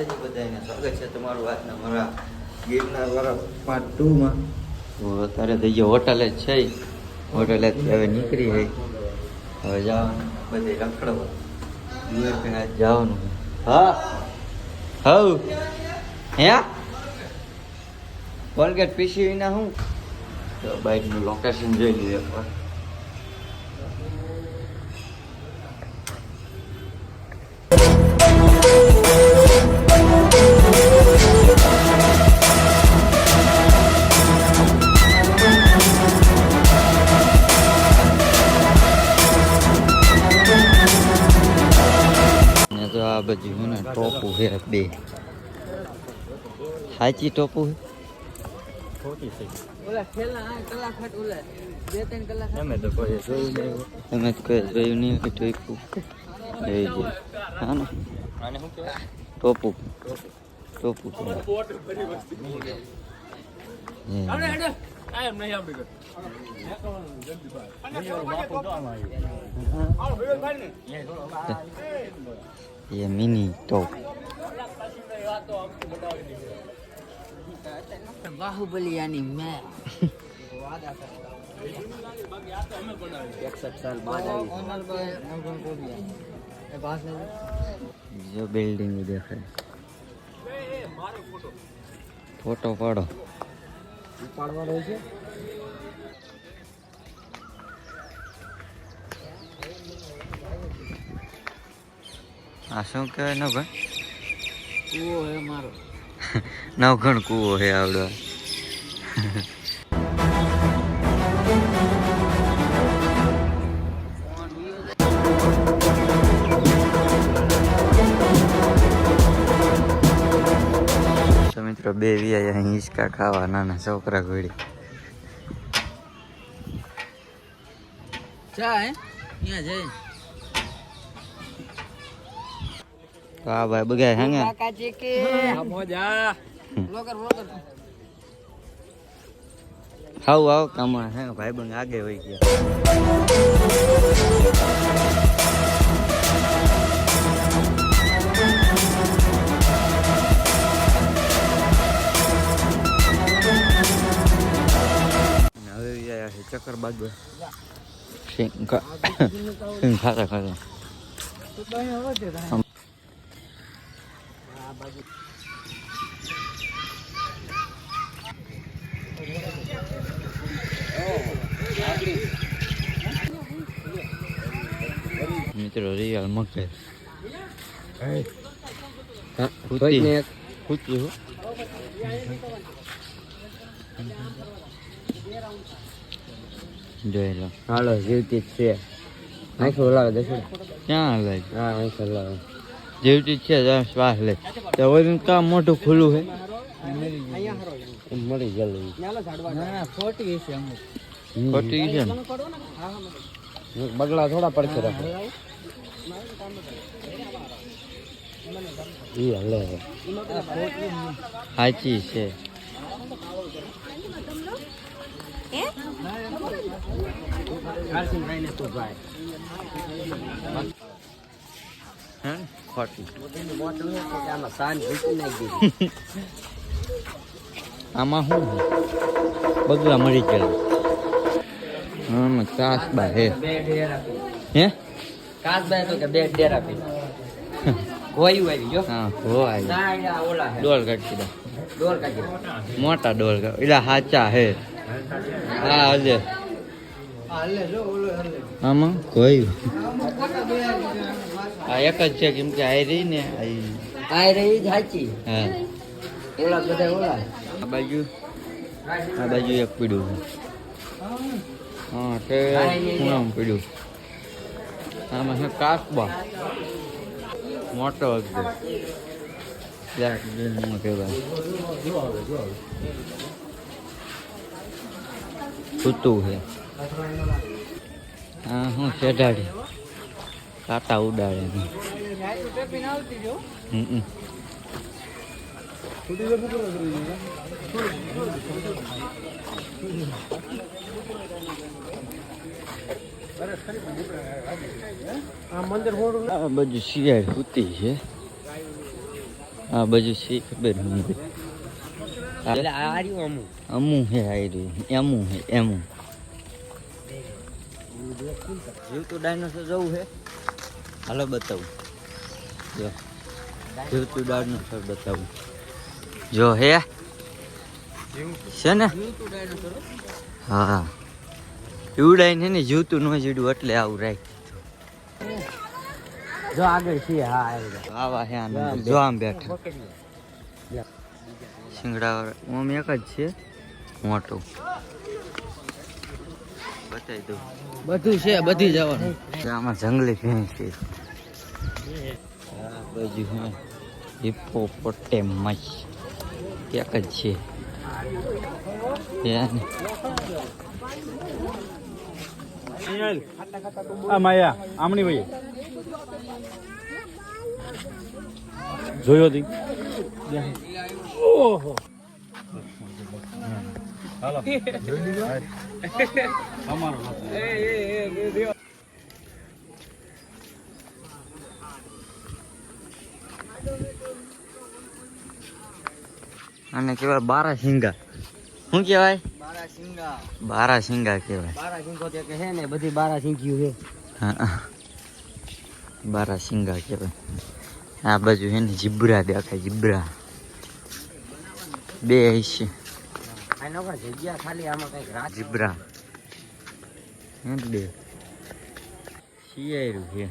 માતાજી બધાને સ્વાગત છે તમારું આજના મારા ગિરનાર વાળા પાર્ટ ટુમાં અત્યારે થઈ ગયો હોટલે જ છે. હોટલે હવે નીકળી ગઈ હવે જવાનું. બધે રખડવા. યુએસએ આજ જવાનું હા? હવ. હે? કોલગેટ પીસી વિના હું? તો બાઇકનું લોકેશન જોઈ લીધું. આ બાજુ છે ને ટોપું છે બે. સાચી ટોપું તમે તો કોઈ જોયું નહીં જોયું કે ટોપું. એ જે હા ને? કહેવાય ટોપું. ટોપું છે. એ. આ એમ નહીં આપણી એ મિની ટોપ બાહુબલી યાની મેં એકસઠ સાલ બાદ આવી જો બિલ્ડિંગ દેખાય ફોટો પાડો પાડવાનો છે. આ શું કહેવાય નવઘણ કૂવો હે મારો. નવઘણ કૂવો હે આવડો. તો બે વિયા અહીં હિંચકા ખાવા નાના છોકરા ઘોડી. ચા હે તો આ ભાઈ બગાય હે ને? હાવ આવ કામણ હે ભાઈ બંધ આગે હોય ગયા. ચક્કર સિંગ ખાતા ખાતા. મિત્રો રિયલ મકે કૂતી કૂતી જોઈ લો. હાલો જીવતી જ છે. આંખો લાવે દેખો. ક્યાં હાલે હા આંખો લાવે જેવટી છે જરા શ્વાસ લે. તો કામ મોટું ખુલ્લું છે મળી ગયેલું. ખોટી છે ખોટી છે બગલા થોડા પડશે રાખો. સાચી છે હે ને? ખોટી આમાં શું બધું બગલા મરી ગયેલા. આમાં કાસબા હે બે આપી હે? કાસભાઈ તો કે બે ડેર આપી આવી જો. હા હો આવી હે. ડોલ કાઢી દો ડોર કાઢી મોટા ડોલ એટલે સાચા હે. હા હજે. આમાં? કોઈ. આ એક જ છે કેમ કે આ રહી ને આ રહી જ હાચી. હા. ઓલા બધા ઓલા. આ બાજુ? આ બાજુ એક પીડું છે. હા તે ખૂણામાં પીડું આમાં છે કાસબા. મોટો એકદમ બ્લેક કહેવાય સૂતું છે. હા હું ચઢાડી. કાંટા ઉડાડે હમ. આ બધું શિયાળ સૂતી છે. આ બાજુ શી ખબર નહીં. રહ્યું હે આયરું એમું હે એમું. જીવતું ડાયનોસોર જવું હે હાલો બતાવું. જો. જીવતું ડાયનોસોર બતાવું. જો હે? છે ને? હા. ઉડાઈને ને જીવતું ન જીડું એટલે આવું રાખ જો આગળ છીએ હા આવી. આવા હે આનંદ. જો આમ બેઠા. સિંગડા મમ્મી એક જ છે. મોટું. બતાવી દઉં. બધું છે બધી જવાનું. આમાં જંગલી ભેંસ છે. આ બાજુ હે એક જ છે. માયા આમણી ભાઈ જોયો હતી ઓહો. હાલો. અમારો આને કહેવાય બારા સિંગા શું કેવાય? બારા સિંગા બારા કહેવાય બારા સિંગો તે કે છે ને બધી બારા સિંગ્યું છે બારા સિંગા કેવાય. આ બાજુ હે ને જીબ્રા દેખાય જીબ્રા. બે છે આનો પર જગ્યા ખાલી આમાં કંઈક રાત જીબ્રા. હે બે. શિયાળું છે?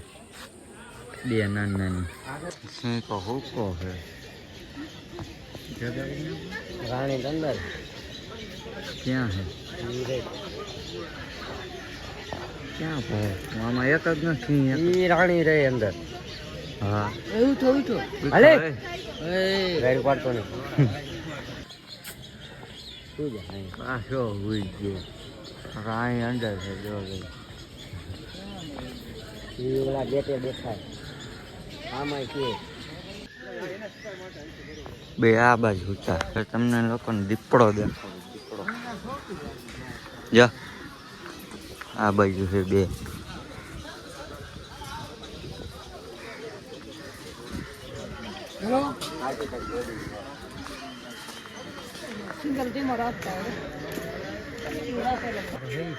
બે નાની નાની. સિંકો હુકો છે રાણી અંદર? ક્યાં છે ક્યાં ભાઈ આમાં એક જ નથી એક રાણી રહે અંદર. હા. થયું થયું? હાલે ગાડી પાડતો નહીં. શું જાય રાણી અંદર છે જો ભાઈ ઓલા ગેટે દેખાય આમાં બે આ બાજુ ઊંચા તમને લોકોને દીપડો દેખાડો દીપડો. જો. આ બાજુ છે બે.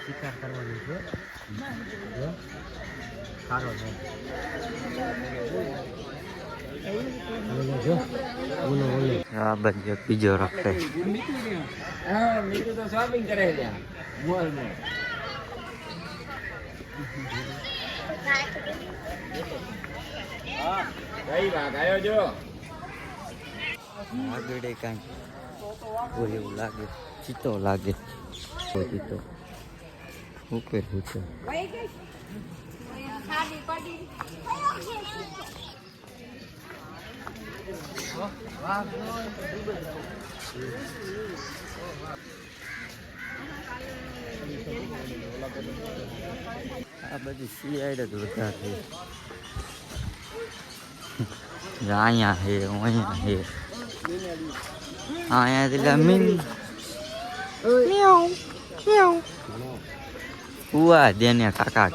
શિકાર કરવાની છે. સારો છે આ બાજુ એક બીજો રખે. હા મીઠું તો શોપિંગ કરે છે મોલ આગળ કાંઈ. એવું લાગે ચીતો લાગે તો ચીતો ઉપર ચીતો ખાલી પડી આ બધી શિયાળ જ વધારે છે અહીંયા છે અહીંયા છે અહીંયાથી લમીન ઉવા દેને કાકા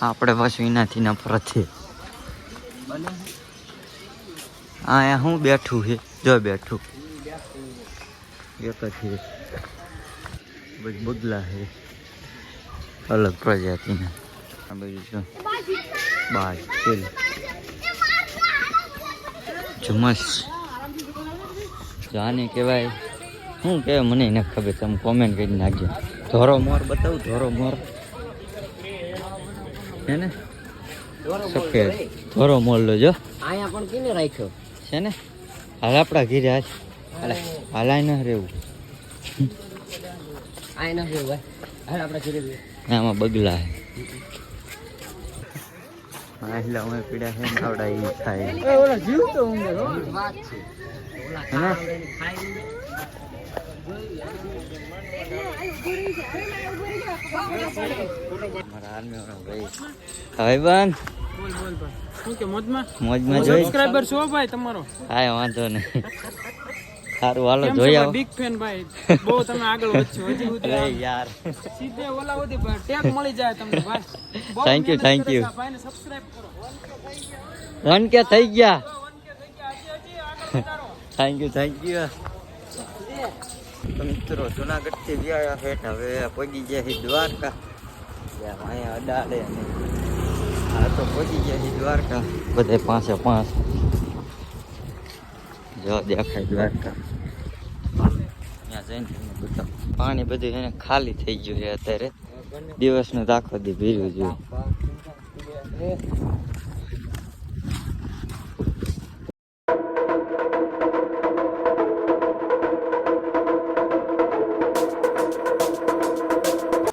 આપણે પાછું એનાથી નફરત છે અહીંયા હું બેઠું છે જો બેઠું એક જ છે બધ છે અલગ પ્રજાતિના આ બધું જો બાજ તેલ ચમચ જાને કહેવાય શું કે મને એને ખબર તમે કોમેન્ટ કરી નાખજો. ધોરો મોર બતાવું ધોરો મોર. હે ને? સફેદ. ધોરો મોર લો જો અહીંયા પણ કીને રાખ્યો. છે ને? હાલ આપણા ઘીરે આજ હાલે હાલાય ન રહેવું. આય ન રહેવું હાલ આપણા ઘીરે આમાં બગલા હા. એટલે અમે પીડા છે ને આવડા ઈ થાય ઓલા હવે મોજમાં? જોઈ? સબસ્ક્રાઇબર ભાઈ તમારો? હા વાંધો નહીં. સારું હાલો જોઈ આવો. બિગ ફેન ભાઈ. બહુ તમે આગળ વધશો હજી સુધી અરે યાર. સીધે ઓલા સુધી ટેગ મળી જાય તમને ભાઈ. થેન્ક યુ થેન્ક આ ભાઈને સબસ્ક્રાઇબ કરો. ગયા. વન કે થઈ ગયા. થેન્ક યુ થેન્ક યુ મિત્રો જુનાગઢથી વ્યાયા હેઠ હવે પગી ગયા છે દ્વારકા. અહીંયા અડાડે અને આ તો પગી ગયા છે દ્વારકા. બધે પાંચે પાંચ. જો દેખાય દ્વારકા ત્યાં જઈને તમને બતાવું. પાણી બધું એને ખાલી થઈ ગયું છે અત્યારે. દિવસનું તો આખો દી ભીર્યું જોઈએ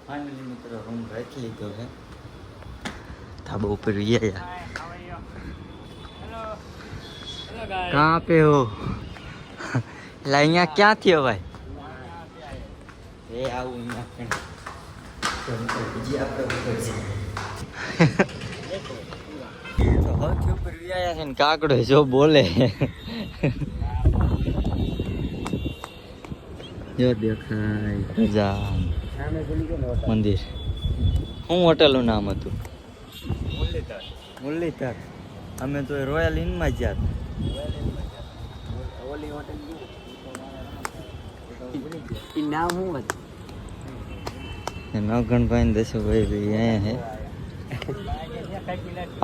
ફાઇનલી મિત્રો રૂમ રાખી લીધો છે ધાબા ઉપર ગયા છે તો સૌથી ઉપર વ્યાયા છે ને કાકડો જો બોલે જો દેખાય ગજાન મંદિર શું હોટલનું નામ હતું। મુરલીધર। અમે તો રોયલ ઇનમાં જ ગયા ઈ નામ શું હતું? નવગણભાઈ ને દશુભાઈ ભાઈ અહીંયા હે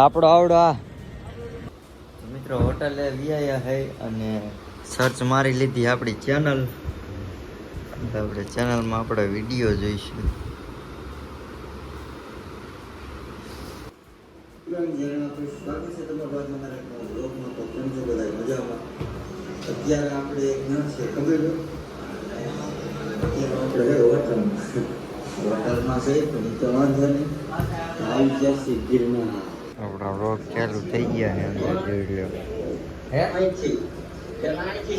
આપણો આવડો આ. મિત્રો હોટલે વ્યાયા હે અને સર્ચ મારી લીધી આપણી ચેનલ આપણે ચેનલમાં આપણે વીડિયો જોઈશું. અત્યારે આપણે જ્ઞાન છે ખબર અત્યારે આપણે હોટલમાં હોટલમાં છે તો વાંધો નહીં. આવી જશે ગીરમાં આપણા રોગ ચાલુ થઈ ગયા છે અંદર જોઈ લો હે? અહીંથી.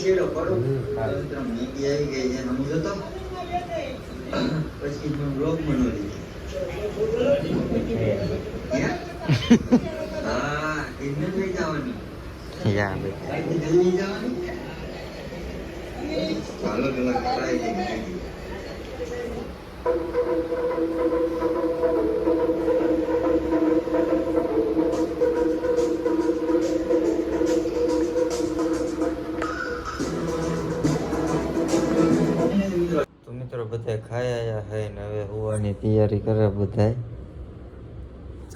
છેડો પડો મિત્રો મેગી આવી ગઈ છે નમું જોતો પછી હું બ્લોગ બનાવી હા મિત્રો બધા ખાઈ આયા હે ને હવે હોવાની તૈયારી કરે બધા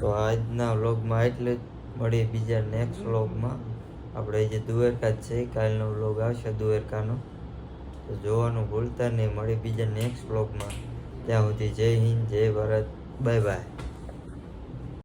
તો આજના વ્લોગમાં એટલે જ મળીએ બીજા નેક્સ્ટ વ્લોગમાં. આપણે જે દુવેરકા છે કાલનો વ્લોગ આવશે દુવેરકાનો. તો જોવાનું ભૂલતા નહીં મળી બીજા નેક્સ્ટ વ્લોગમાં. ત્યાં સુધી જય હિન્દ જય ભારત બાય બાય.